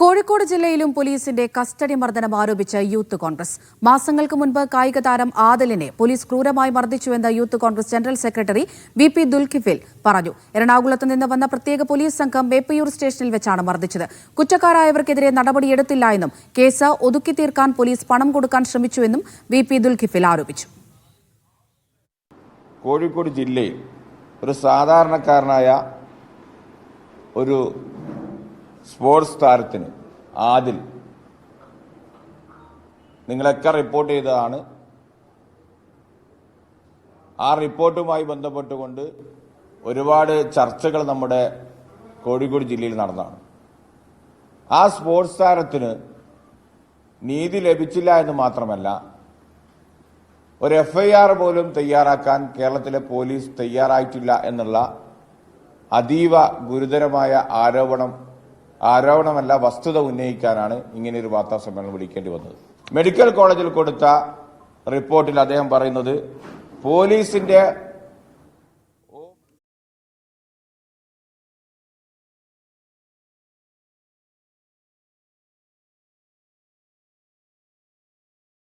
കോഴിക്കോട് ജില്ലയിലും പോലീസിന്റെ കസ്റ്റഡി മർദ്ദനം ആരോപിച്ച് യൂത്ത് കോൺഗ്രസ്. മാസങ്ങൾക്ക് മുൻപ് കായിക താരം ആദലിനെ പോലീസ് ക്രൂരമായി മർദ്ദിച്ചുവെന്ന് Youth Congress general secretary V P Dulkifil പറഞ്ഞു. എറണാകുളത്ത് നിന്ന് വന്ന പ്രത്യേക പോലീസ് സംഘം മേപ്പയൂർ സ്റ്റേഷനിൽ വെച്ചാണ് മർദ്ദിച്ചത്. കുറ്റക്കാരായവർക്കെതിരെ നടപടിയെടുത്തില്ല എന്നും കേസ് ഒതുക്കി തീർക്കാൻ പോലീസ് പണം കൊടുക്കാൻ ശ്രമിച്ചുവെന്നും വി പി ദുൽഖിഫിൽ ആരോപിച്ചു. കോഴിക്കോട് ജില്ലയിൽ ഒരു സാധാരണക്കാരനായ ഒരു സ്പോർട്സ് താരത്തിന് ആദിൽ. നിങ്ങളൊക്കെ റിപ്പോർട്ട് ചെയ്തതാണ്. ആ റിപ്പോർട്ടുമായി ബന്ധപ്പെട്ടുകൊണ്ട് ഒരുപാട് ചർച്ചകൾ നമ്മുടെ കോഴിക്കോട് ജില്ലയിൽ നടന്നതാണ്. ആ സ്പോർട്സ് താരത്തിന് നീതി ലഭിച്ചില്ല എന്ന് മാത്രമല്ല ഒരു എഫ്ഐആർ പോലും തയ്യാറാക്കാൻ കേരളത്തിലെ പോലീസ് തയ്യാറായിട്ടില്ല എന്നുള്ള അതീവ ഗുരുതരമായ ആരോപണം ആരോപണമല്ല വസ്തുത ഉന്നയിക്കാനാണ് ഇങ്ങനെയൊരു വാർത്താ സമ്മേളനം വിളിക്കേണ്ടി വന്നത്. മെഡിക്കൽ കോളേജിൽ കൊടുത്ത റിപ്പോർട്ടിൽ അദ്ദേഹം പറയുന്നത് പോലീസിന്റെ